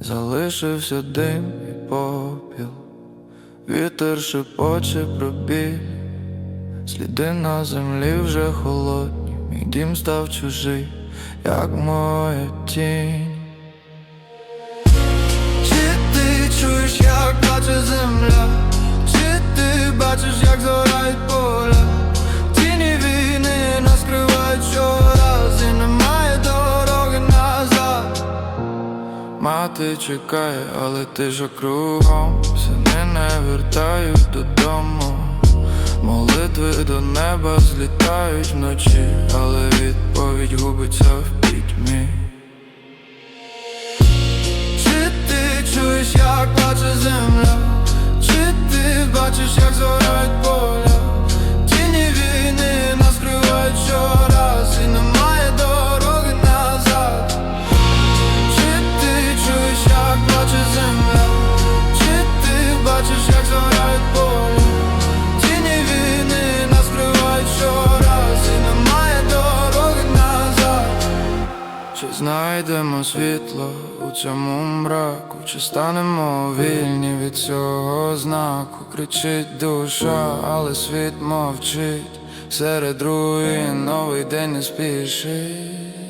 залишився дим і попіл, вітер шепоче пробіг, сліди на землі вже холодні, мій дім став чужий, як моя тінь. Мати чекає, але ти ж кругом Сини не вертають додому. Молитви до неба злітають вночі, але відповідь губиться в пітьмі. Чи ти чуєш, як плаче земля? Чи ти бачиш, як згорають знайдемо світло у цьому мраку, чи станемо вільні від цього знаку? Кричить душа, але світ мовчить. Серед руїн новий день не спішить.